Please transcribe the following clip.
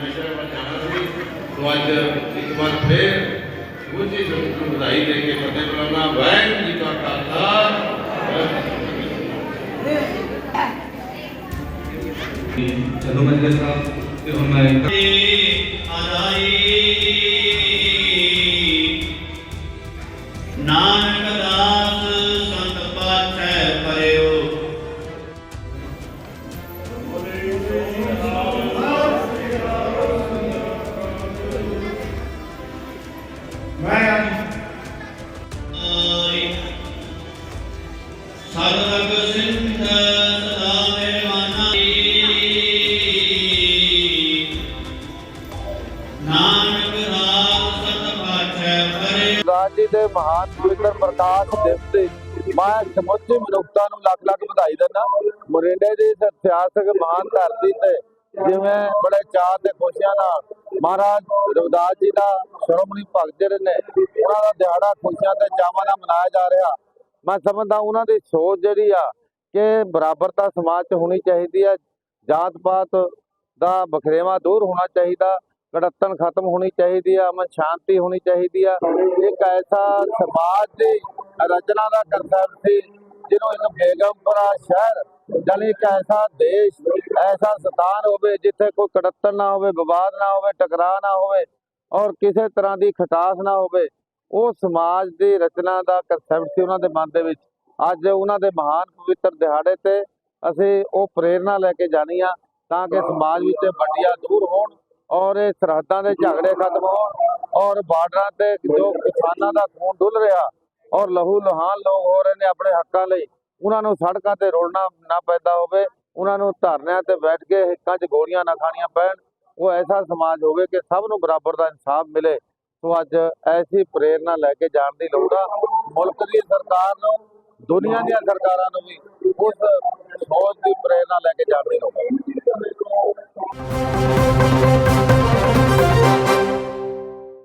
ਪਰਮੇਸ਼ਰ ਵੱਲ ਜਾਣਾ ਸੀ ਤੋਂ ਅੱਜ ਇੱਕ ਵਾਰ ਫੇਰ ਉੱਚੀ ਜੁਗਤ ਨੂੰ ਵਧਾਈ ਦੇ ਕੇ ਫਤਿਹ ਬੁਲਾਉਣਾ ਵਾਹਿਗੁਰੂ ਜੀ ਦਾ ਖਾਲਸਾ। ਜਦੋਂ ਮੈਂ ਸਾਹਿਬ ਤੇ ਹੁਣ ਮੈਂ ਆਰਾਈ ਜੀ ਦੇ ਮਹਾਨ ਪਵਿੱਤਰ ਪ੍ਰਕਾਸ਼ ਦਿਵਸ ਤੇ ਮੈਂ ਸਮੁੱਚੀ ਮਨੁੱਖਤਾ ਨੂੰ ਲੱਖ ਲੱਖ ਵਧਾਈ ਦਿੰਦਾ ਮੋਰਿੰਡੇ ਦੀ ਇਤਿਹਾਸਕ ਮਹਾਨ ਧਰਤੀ ਤੇ ਜਿਵੇਂ ਬੜੇ ਚਾਅ ਤੇ ਖੁਸ਼ੀਆਂ ਨਾਲ ਮਹਾਰਾਜ ਰਵਿਦਾਸ ਜੀ ਦਾ ਸ਼੍ਰੋਮਣੀ ਭਗਤ ਜਿਹੜੇ ਨੇ ਉਹਨਾਂ ਦਾ ਦਿਹਾੜਾ ਖੁਸ਼ੀਆਂ ਤੇ ਚਾਵਾਂ ਨਾਲ ਮਨਾਇਆ ਜਾ ਰਿਹਾ ਮੈਂ ਸਮਝਦਾ ਉਹਨਾਂ ਦੀ ਸੋਚ ਜਿਹੜੀ ਆ ਕਿ ਬਰਾਬਰਤਾ ਸਮਾਜ 'ਚ ਹੋਣੀ ਚਾਹੀਦੀ ਆ ਜਾਤ ਪਾਤ ਦਾ ਬਖਰੇਵਾ ਦੂਰ ਹੋਣਾ ਚਾਹੀਦਾ ਕੜੱਤਨ ਖਤਮ ਹੋਣੀ ਚਾਹੀਦੀ ਆ, ਅਮਨ ਸ਼ਾਂਤੀ ਹੋਣੀ ਚਾਹੀਦੀ ਆ। ਇੱਕ ਐਸਾ ਸਮਾਜ ਦੀ ਰਚਨਾ ਦਾ ਕਰਤੱਵ ਸੀ, ਜਿਹਨੂੰ ਇੱਕ ਬੇਗਮਪੁਰਾ ਸ਼ਹਿਰ ਜਾਨੀ ਇੱਕ ਐਸਾ ਦੇਸ਼, ਐਸਾ ਸਥਾਨ ਹੋਵੇ ਜਿੱਥੇ ਕੋਈ ਕੜੱਤਨ ਨਾ ਹੋਵੇ, ਵਿਵਾਦ ਨਾ ਹੋਵੇ, ਟਕਰਾਅ ਨਾ ਹੋਵੇ ਔਰ ਕਿਸੇ ਤਰ੍ਹਾਂ ਦੀ ਖਟਾਸ ਨਾ ਹੋਵੇ। ਉਹ ਸਮਾਜ ਦੀ ਰਚਨਾ ਦਾ ਕਨਸੈਪਟ ਸੀ ਉਹਨਾਂ ਦੇ ਮਨ ਦੇ ਵਿੱਚ। ਅੱਜ ਉਹਨਾਂ ਦੇ ਮਹਾਨ ਪਵਿੱਤਰ ਦਿਹਾੜੇ ਤੇ ਅਸੀਂ ਉਹ ਪ੍ਰੇਰਣਾ ਲੈ ਕੇ ਜਾਣੀ ਆ ਤਾਂ ਕਿ ਸਮਾਜ ਵਿੱਚ ਵੰਡੀਆਂ ਦੂਰ ਹੋਣ ਔਰ ਇਹ ਸਰਹੱਦਾਂ ਦੇ ਝਗੜੇ ਖਤਮ ਹੋਣ ਔਰ ਬਾਰਡਰਾਂ ਤੇ ਜੋ ਕਿਸਾਨਾਂ ਦਾ ਖੂਨ ਡੁੱਲ ਰਿਹਾ ਔਰ ਲਹੂ ਲੁਹਾਨ ਲੋਕ ਹੋ ਰਹੇ ਨੇ ਆਪਣੇ ਹੱਕਾਂ ਲਈ, ਉਹਨਾਂ ਨੂੰ ਸੜਕਾਂ ਤੇ ਰੋਲਣਾ ਨਾ ਪੈਦਾ ਹੋਵੇ, ਉਹਨਾਂ ਨੂੰ ਧਰਨਿਆਂ ਤੇ ਬੈਠ ਕੇ ਹਿੱਕਾਂ 'ਚ ਗੋਲੀਆਂ ਨਾ ਖਾਣੀਆਂ ਪੈਣ, ਉਹ ਐਸਾ ਸਮਾਜ ਹੋਵੇ ਕਿ ਸਭ ਨੂੰ ਬਰਾਬਰ ਦਾ ਇਨਸਾਫ ਮਿਲੇ। ਸੋ ਅੱਜ ਐਸੀ ਪ੍ਰੇਰਣਾ ਲੈ ਕੇ ਜਾਣ ਦੀ ਲੋੜ ਆ। ਮੁਲਕ ਦੀ ਸਰਕਾਰ ਨੂੰ, ਦੁਨੀਆ ਦੀਆਂ ਸਰਕਾਰਾਂ ਨੂੰ ਵੀ ਉਸ ਸੋਚ ਦੀ ਪ੍ਰੇਰਣਾ ਲੈ ਕੇ ਜਾਣ ਦੀ ਲੋੜ ਆ।